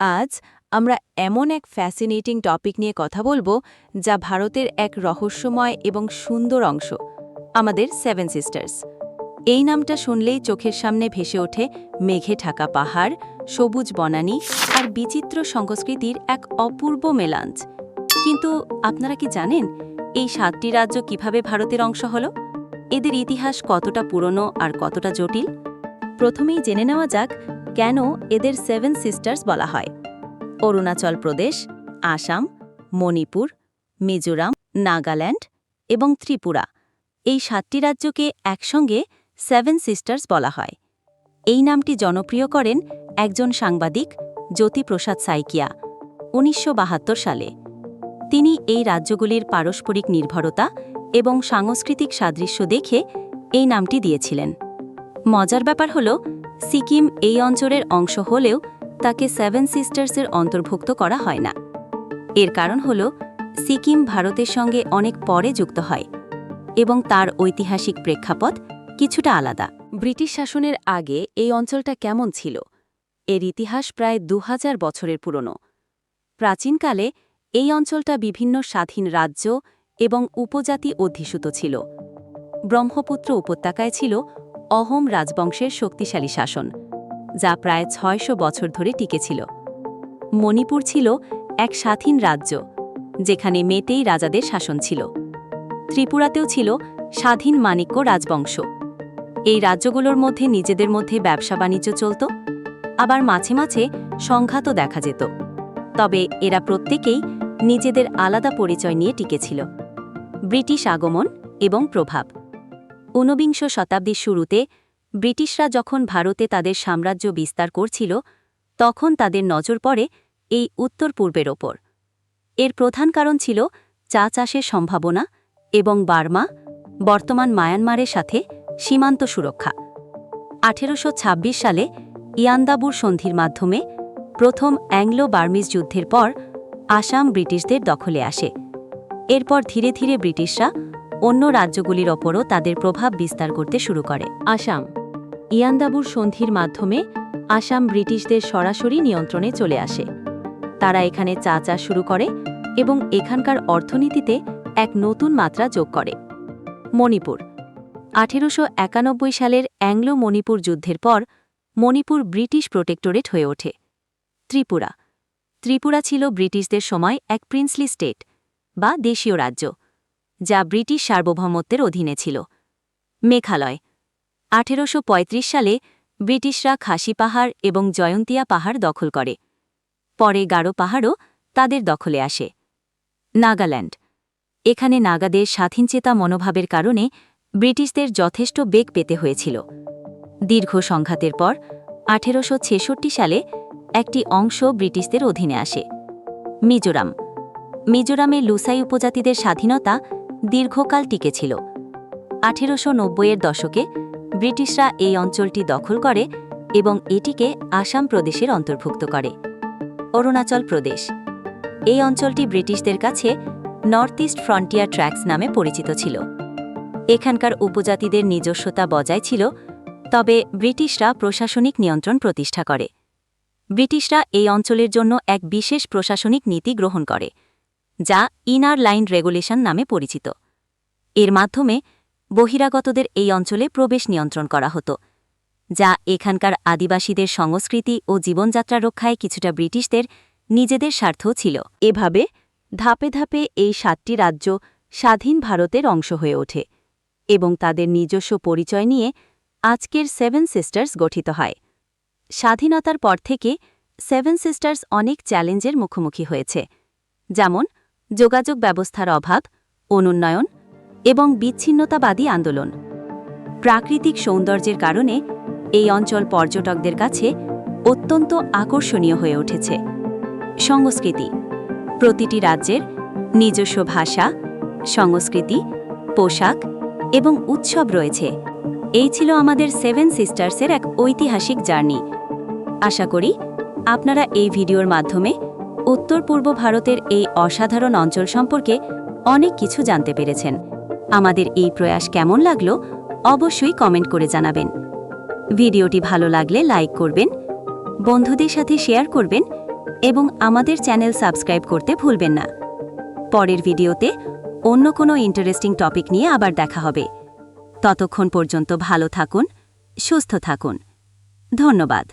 আজ আমরা এমন এক ফ্যাসিনেটিং টপিক নিয়ে কথা বলব যা ভারতের এক রহস্যময় এবং সুন্দর অংশ, আমাদের সেভেন সিস্টার্স এই নামটা শুনলেই চোখের সামনে ভেসে ওঠে মেঘে ঢাকা পাহাড়, সবুজ বনানী আর বিচিত্র সংস্কৃতির এক অপূর্ব মেলাঞ্চ। কিন্তু আপনারা কি জানেন এই সাতটি রাজ্য কীভাবে ভারতের অংশ হল? এদের ইতিহাস কতটা পুরনো আর কতটা জটিল? প্রথমেই জেনে নেওয়া যাক কেন এদের সেভেন সিস্টার্স বলা হয়? অরুণাচল প্রদেশ, আসাম, মণিপুর, মিজোরাম, নাগাল্যান্ড এবং ত্রিপুরা। এই সাতটি রাজ্যকে একসঙ্গে সেভেন সিস্টার্স বলা হয়। এই নামটি জনপ্রিয় করেন একজন সাংবাদিক, জ্যোতিপ্রসাদ সাইকিয়া, উনিশশো বাহাত্তর সালে। তিনি এই রাজ্যগুলির পারস্পরিক নির্ভরতা এবং সাংস্কৃতিক সাদৃশ্য দেখে এই নামটি দিয়েছিলেন। মজার ব্যাপার হল সিকিম এই অঞ্চলের অংশ হলেও তাকে সেভেন সিস্টার্সের অন্তর্ভুক্ত করা হয় না। এর কারণ হল, সিকিম ভারতের সঙ্গে অনেক পরে যুক্ত হয় এবং তার ঐতিহাসিক প্রেক্ষাপট কিছুটা আলাদা। ব্রিটিশ শাসনের আগে এই অঞ্চলটা কেমন ছিল? এর ইতিহাস প্রায় দু হাজার বছরের পুরনো। প্রাচীনকালে এই অঞ্চলটা বিভিন্ন স্বাধীন রাজ্য এবং উপজাতি অধ্যুষিত ছিল। ব্রহ্মপুত্র উপত্যকায় ছিল অহোম রাজবংশের শক্তিশালী শাসন, যা প্রায় ছয়শো বছর ধরে টিকেছিল মণিপুর ছিল এক স্বাধীন রাজ্য, যেখানে মেতেই রাজাদের শাসন ছিল। ত্রিপুরাতেও ছিল স্বাধীন মাণিক্য রাজবংশ। এই রাজ্যগুলোর মধ্যে নিজেদের মধ্যে ব্যবসা বাণিজ্য চলত, আবার মাঝে মাঝে সংঘাতও দেখা যেত। তবে এরা প্রত্যেকেই নিজেদের আলাদা পরিচয় নিয়ে টিকেছিল ব্রিটিশ আগমন এবং প্রভাব। ঊনবিংশ শতাব্দীর শুরুতে, ব্রিটিশরা যখন ভারতে তাদের সাম্রাজ্য বিস্তার করছিল, তখন তাদের নজর পড়ে এই উত্তর পূর্বের ওপর। এর প্রধান কারণ ছিল চা চাষের সম্ভাবনা এবং বার্মা, বর্তমান মায়ানমারের সাথে সীমান্ত সুরক্ষা। আঠেরোশো ছাব্বিশ সালে ইয়ান্দাবুর সন্ধির মাধ্যমে প্রথম অ্যাংলো বার্মিজ যুদ্ধের পর আসাম ব্রিটিশদের দখলে আসে। এরপর ধীরে ধীরে ব্রিটিশরা অন্য রাজ্যগুলির ওপরও তাদের প্রভাব বিস্তার করতে শুরু করে। আসাম। ইয়ান্দাবুর সন্ধির মাধ্যমে আসাম ব্রিটিশদের সরাসরি নিয়ন্ত্রণে চলে আসে। তারা এখানে চা চাষ শুরু করে এবং এখানকার অর্থনীতিতে এক নতুন মাত্রা যোগ করে। মণিপুর। আঠেরোশো একানব্বই সালের অ্যাংলো মণিপুর যুদ্ধের পর মণিপুর ব্রিটিশ প্রোটেক্টরেট হয়ে ওঠে। ত্রিপুরা। ত্রিপুরা ছিল ব্রিটিশদের সময় এক প্রিন্সলি স্টেট বা দেশীয় রাজ্য। যা ব্রিটিশ সার্বভৌমত্বের অধীনে ছিল। মেঘালয়, আঠেরোশ পঁয়ত্রিশ সালে ব্রিটিশরা খাসি পাহাড় এবং জয়ন্তিয়া পাহাড় দখল করে। পরে গারো পাহাড়ও তাদের দখলে আসে। নাগাল্যান্ড, এখানে নাগাদের স্বাধীনচেতা মনোভাবের কারণে ব্রিটিশদের যথেষ্ট বেগ পেতে হয়েছিল। দীর্ঘ সংঘাতের পর আঠেরোশ ছেষট্টি সালে একটি অংশ ব্রিটিশদের অধীনে আসে। মিজোরাম, মিজোরামে লুসাই উপজাতিদের স্বাধীনতা দীর্ঘকাল টিকেছিল। আঠেরোশো নব্বইয়ের দশকে ব্রিটিশরা এই অঞ্চলটি দখল করে এবং এটিকে আসাম প্রদেশের অন্তর্ভুক্ত করে। অরুণাচল প্রদেশ। এই অঞ্চলটি ব্রিটিশদের কাছে নর্থ ইস্ট ফ্রন্টিয়ার ট্র্যাক্স নামে পরিচিত ছিল। এখানকার উপজাতিদের নিজস্বতা বজায় ছিল, তবে ব্রিটিশরা প্রশাসনিক নিয়ন্ত্রণ প্রতিষ্ঠা করে। ব্রিটিশরা এই অঞ্চলের জন্য এক বিশেষ প্রশাসনিক নীতি গ্রহণ করে। যা ইনার লাইন রেগুলেশন নামে পরিচিত। এর মাধ্যমে বহিরাগতদের এই অঞ্চলে প্রবেশ নিয়ন্ত্রণ করা হতো, যা এখানকার আদিবাসীদের সংস্কৃতি ও জীবনযাত্রা রক্ষায় কিছুটা ব্রিটিশদের নিজেদের স্বার্থও ছিল। এভাবে ধাপে ধাপে এই সাতটি রাজ্য স্বাধীন ভারতের অংশ হয়ে ওঠে এবং তাদের নিজস্ব পরিচয় নিয়ে আজকের সেভেন সিস্টার্স গঠিত হয়। স্বাধীনতার পর থেকে সেভেন সিস্টার্স অনেক চ্যালেঞ্জের মুখোমুখি হয়েছে, যেমন যোগাযোগ ব্যবস্থার অভাব, অনুন্নয়ন এবং বিচ্ছিন্নতাবাদী আন্দোলন। প্রাকৃতিক সৌন্দর্যের কারণে এই অঞ্চল পর্যটকদের কাছে অত্যন্ত আকর্ষণীয় হয়ে উঠেছে। সংস্কৃতি, প্রতিটি রাজ্যের নিজস্ব ভাষা, সংস্কৃতি, পোশাক এবং উৎসব রয়েছে। এই ছিল আমাদের সেভেন সিস্টার্সের এক ঐতিহাসিক জার্নি। আশা করি আপনারা এই ভিডিওর মাধ্যমে উত্তর পূর্ব ভারতের এই অসাধারণ অঞ্চল সম্পর্কে অনেক কিছু জানতে পেরেছেন। আমাদের এই প্রয়াস কেমন লাগল অবশ্যই কমেন্ট করে জানাবেন। ভিডিওটি ভালো লাগলে লাইক করবেন, বন্ধুদের সাথে শেয়ার করবেন এবং আমাদের চ্যানেল সাবস্ক্রাইব করতে ভুলবেন না। পরের ভিডিওতে অন্য কোনো ইন্টারেস্টিং টপিক নিয়ে আবার দেখা হবে। ততক্ষণ পর্যন্ত ভালো থাকুন, সুস্থ থাকুন। ধন্যবাদ।